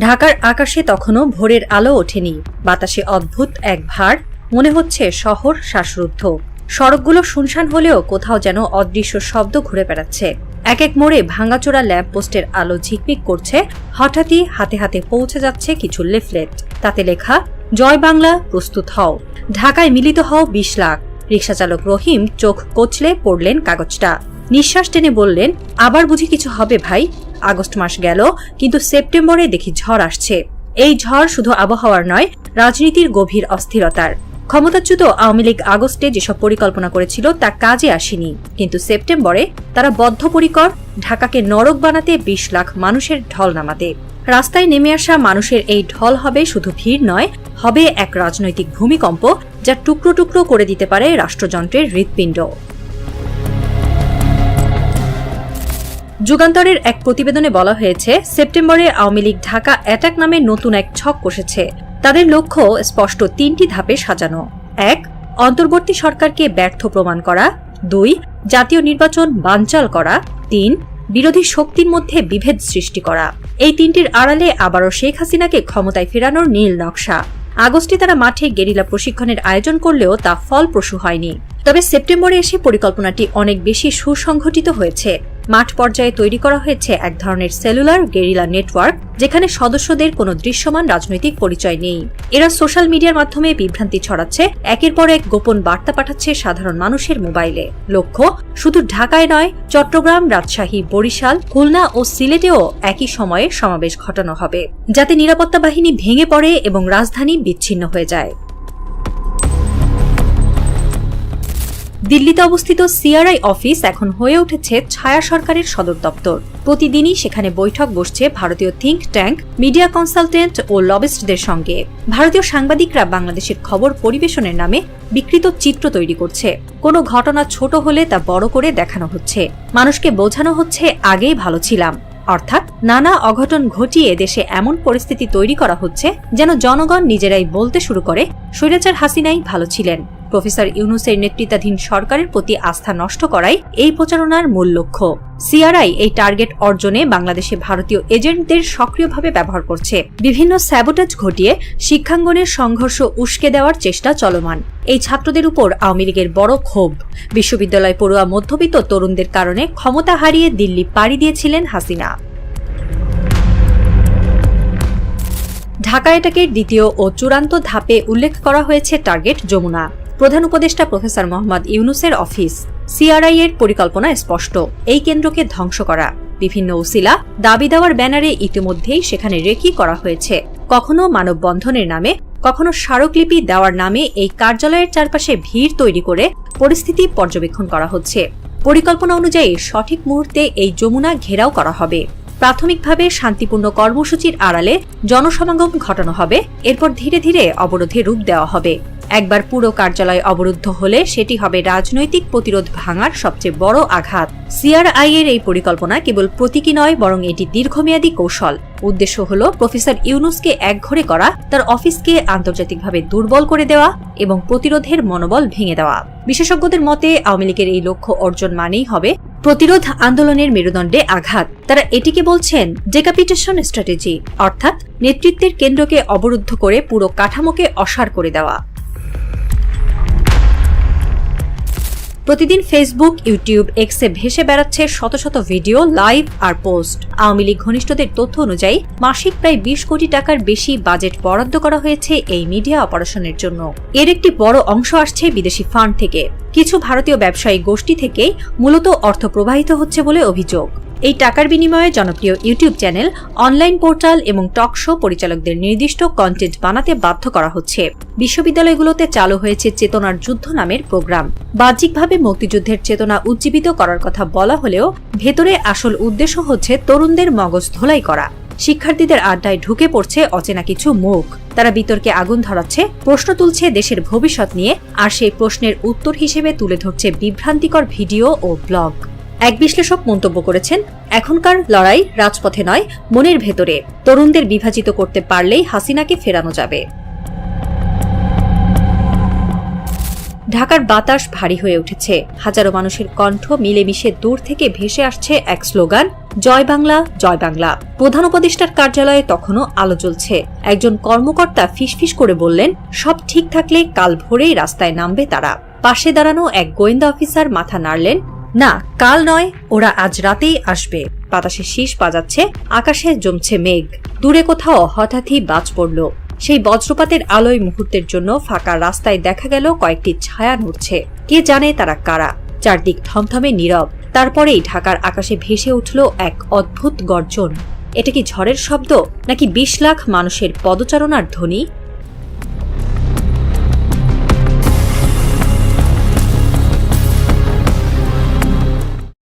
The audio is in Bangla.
ঢাকার আকাশে তখনও ভোরের আলো ওঠেনি। বাতাসে অদ্ভুত এক ভার মনে হচ্ছে শহর শ্বাসরুদ্ধ। সড়কগুলো শুনশান হলেও কোথাও যেন অদৃশ্য শব্দ ঘুরে বেড়াচ্ছে। এক এক মোড়ে ভাঙাচোরা ল্যাম্প পোস্টের আলো ঝিকমিক করছে, হঠাৎই হাতে হাতে পৌঁছে যাচ্ছে কিছু লিফলেট। তাতে লেখা, জয় বাংলা, প্রস্তুত হও। ঢাকায় মিলিত হও বিশ লাখ। রিকশাচালক রহিম চোখ কচলে পড়লেন কাগজটা। নিঃশ্বাস টেনে বললেন, আবার বুঝি কিছু হবে ভাই? আগস্ট মাস গেল, কিন্তু সেপ্টেম্বরে দেখি ঝড় আসছে। এই ঝড় শুধু আবহাওয়ার নয়, রাজনীতির গভীর অস্থিরতার। ক্ষমতাচ্যুত আওয়ামী লীগ আগস্টে যেসব পরিকল্পনা করেছিল, তা কাজে আসেনি। কিন্তু সেপ্টেম্বরে তারা বদ্ধপরিকর, ঢাকাকে নরক বানাতে বিশ লাখ মানুষের ঢল নামাতে। রাস্তায় নেমে আসা মানুষের এই ঢল হবে শুধু ভিড় নয়, হবে এক রাজনৈতিক ভূমিকম্প যা টুকরো টুকরো করে দিতে পারে রাষ্ট্রযন্ত্রের হৃৎপিণ্ড। যুগান্তরের এক প্রতিবেদনে বলা হয়েছে, সেপ্টেম্বরে আওয়ামী লীগ ঢাকা অ্যাটাক নামে নতুন এক ছক কষেছে। তাদের লক্ষ্য স্পষ্ট তিনটি ধাপে সাজানো। এক, অন্তর্বর্তী সরকারকে ব্যর্থ প্রমাণ করা। দুই, জাতীয় নির্বাচন বানচাল করা। তিন, বিরোধী শক্তির মধ্যে বিভেদ সৃষ্টি করা। এই তিনটির আড়ালে আবারও শেখ হাসিনাকে ক্ষমতায় ফেরানোর নীল নকশা। আগস্টে তারা মাঠে গেরিলা প্রশিক্ষণের আয়োজন করলেও তা ফলপ্রসূ হয়নি। তবে সেপ্টেম্বরে এসে পরিকল্পনাটি অনেক বেশি সুসংগঠিত হয়েছে। মাঠ পর্যায়ে তৈরি করা হয়েছে এক ধরনের সেলুলার গেরিলা নেটওয়ার্ক, যেখানে সদস্যদের কোনো দৃশ্যমান রাজনৈতিক পরিচয় নেই। এরা সোশ্যাল মিডিয়ার মাধ্যমে বিভ্রান্তি ছড়াচ্ছে, একের পর এক গোপন বার্তা পাঠাচ্ছে সাধারণ মানুষের মোবাইলে। লক্ষ্য, শুধু ঢাকায় নয়, চট্টগ্রাম, রাজশাহী, বরিশাল, খুলনা ও সিলেটেও একই সময়ে সমাবেশ ঘটানো হবে, যাতে নিরাপত্তা বাহিনী ভেঙে পড়ে এবং রাজধানী বিচ্ছিন্ন হয়ে যায়। দিল্লিতে অবস্থিত সিআরআই অফিস এখন হয়ে উঠেছে ছায়া সরকারের সদর দপ্তর। প্রতিদিনই সেখানে বৈঠক বসছে ভারতীয় থিঙ্ক ট্যাঙ্ক মিডিয়া কনসালটেন্ট ও লবিস্টদের সঙ্গে। ভারতীয় সাংবাদিকরা বাংলাদেশের খবর পরিবেশনের নামে বিকৃত চিত্র তৈরি করছে। কোনো ঘটনা ছোট হলে তা বড় করে দেখানো হচ্ছে। মানুষকে বোঝানো হচ্ছে, আগেই ভালো ছিলাম। অর্থাৎ নানা অঘটন ঘটিয়ে দেশে এমন পরিস্থিতি তৈরি করা হচ্ছে যেন জনগণ নিজেরাই বলতে শুরু করে, স্বৈরাচার হাসিনাই ভালো ছিলেন। প্রফেসর ইউনুসের নেতৃত্বাধীন সরকারের প্রতি আস্থা নষ্ট করাই এই প্রচারণার মূল লক্ষ্য। সিআরআই এই টার্গেট অর্জনে বাংলাদেশে ভারতীয় এজেন্টদের সক্রিয়ভাবে ব্যবহার করছে। বিভিন্ন স্যাবোটাজ ঘটিয়ে শিক্ষাঙ্গনের সংঘর্ষ উস্কে দেওয়ার চেষ্টা চলমান। এই ছাত্রদের উপর আওয়ামী লীগের বড় ক্ষোভ। বিশ্ববিদ্যালয় পড়ুয়া মধ্যবিত্ত তরুণদের কারণে ক্ষমতা হারিয়ে দিল্লি পাড়ি দিয়েছিলেন হাসিনা। ঢাকা এটাকের দ্বিতীয় ও চূড়ান্ত ধাপে উল্লেখ করা হয়েছে টার্গেট যমুনা। প্রধান উপদেষ্টা প্রফেসর মোহাম্মদ ইউনুসের অফিস। সিআরআই এর পরিকল্পনা স্পষ্ট। এই কেন্দ্রকে ধ্বংস করা। বিভিন্ন উসিলা দাবি দেওয়ার ব্যানারে ইতিমধ্যেই সেখানে রেকি করা হয়েছে। কখনো মানববন্ধনের নামে, কখনো স্মারকলিপি দেওয়ার নামে এই কার্যালয়ের চারপাশে ভিড় তৈরি করে পরিস্থিতি পর্যবেক্ষণ করা হচ্ছে। পরিকল্পনা অনুযায়ী সঠিক মুহূর্তে এই যমুনা ঘেরাও করা হবে। প্রাথমিকভাবে শান্তিপূর্ণ কর্মসূচির আড়ালে জনসমাগম ঘটানো হবে। এরপর ধীরে ধীরে অবরোধে রূপ দেওয়া হবে। একবার পুরো কার্যালয় অবরুদ্ধ হলে সেটি হবে রাজনৈতিক প্রতিরোধ ভাঙার সবচেয়ে বড় আঘাত। সিআরআই এর এই পরিকল্পনা কেবল প্রতীকী নয়, বরং এটি দীর্ঘমেয়াদী কৌশল। উদ্দেশ্য হল প্রফেসর ইউনুসকে একঘরে করা, তার অফিসকে আন্তর্জাতিকভাবে দুর্বল করে দেওয়া এবং প্রতিরোধের মনোবল ভেঙে দেওয়া। বিশেষজ্ঞদের মতে, আওয়ামী লীগের এই লক্ষ্য অর্জন মানেই হবে প্রতিরোধ আন্দোলনের মেরুদণ্ডে আঘাত। তারা এটিকে বলছেন ডেকাপিটেশন স্ট্র্যাটেজি, অর্থাৎ নেতৃত্বের কেন্দ্রকে অবরুদ্ধ করে পুরো কাঠামোকে অসার করে দেওয়া। প্রতিদিন ফেসবুক ইউটিউব এক্সে ভেসে বেড়াচ্ছে শত শত ভিডিও লাইভ আর পোস্ট আওয়ামী লীগ ঘনিষ্ঠদের তথ্য অনুযায়ী, মাসিক প্রায় বিশ কোটি টাকার বেশি বাজেট বরাদ্দ করা হয়েছে এই মিডিয়া অপারেশনের জন্য। এর একটি বড় অংশ আসছে বিদেশি ফান্ড থেকে। কিছু ভারতীয় ব্যবসায়ী গোষ্ঠী থেকে মূলত অর্থ প্রবাহিত হচ্ছে বলে অভিযোগ। এই টাকার বিনিময়ে জনপ্রিয় ইউটিউব চ্যানেল, অনলাইন পোর্টাল এবং টক শো পরিচালকদের নির্দিষ্ট কন্টেন্ট বানাতে বাধ্য করা হচ্ছে। বিশ্ববিদ্যালয়গুলোতে চালু হয়েছে চেতনার যুদ্ধ নামের প্রোগ্রাম বাহ্যিকভাবে মুক্তিযুদ্ধের চেতনা উজ্জীবিত করার কথা বলা হলেও, ভেতরে আসল উদ্দেশ্য হচ্ছে তরুণদের মগজ ধোলাই করা। শিক্ষার্থীদের আড্ডায় ঢুকে পড়ছে অচেনা কিছু মুখ। তারা বিতর্কে আগুন ধরাচ্ছে, প্রশ্ন তুলছে দেশের ভবিষ্যৎ নিয়ে, আর সেই প্রশ্নের উত্তর হিসেবে তুলে ধরছে বিভ্রান্তিকর ভিডিও ও ব্লগ। এক বিশ্লেষক মন্তব্য করেছেন, এখনকার লড়াই রাজপথে নয়, মনের ভেতরে। তরুণদের বিভাজিত করতে পারলেই হাসিনাকে ফেরানো যাবে। ঢাকার বাতাস ভারী হয়ে উঠেছে। হাজারো মানুষের কণ্ঠ মিলেমিশে দূর থেকে ভেসে আসছে এক স্লোগান, জয় বাংলা জয় বাংলা। প্রধান উপদেষ্টার কার্যালয়ে তখনও আলো জ্বলছে। একজন কর্মকর্তা ফিসফিস করে বললেন, সব ঠিক থাকলে কাল ভোরেই রাস্তায় নামবে তারা। পাশে দাঁড়ানো এক গোয়েন্দা অফিসার মাথা নাড়লেন না, কাল নয়, ওরা আজ রাতেই আসবে। বাতাসে শীষ বাজাচ্ছে, আকাশে জমছে মেঘ। দূরে কোথাও হঠাৎই বাজ পড়ল। সেই বজ্রপাতের আলোয় মুহূর্তের জন্য ফাঁকা রাস্তায় দেখা গেল কয়েকটি ছায়া নড়ছে। কে জানে তারা কারা? চারদিক থমথমে নীরব। তারপরেই ঢাকার আকাশে ভেসে উঠল এক অদ্ভুত গর্জন। এটা কি ঝড়ের শব্দ, নাকি বিশ লাখ মানুষের পদচারণার ধ্বনি?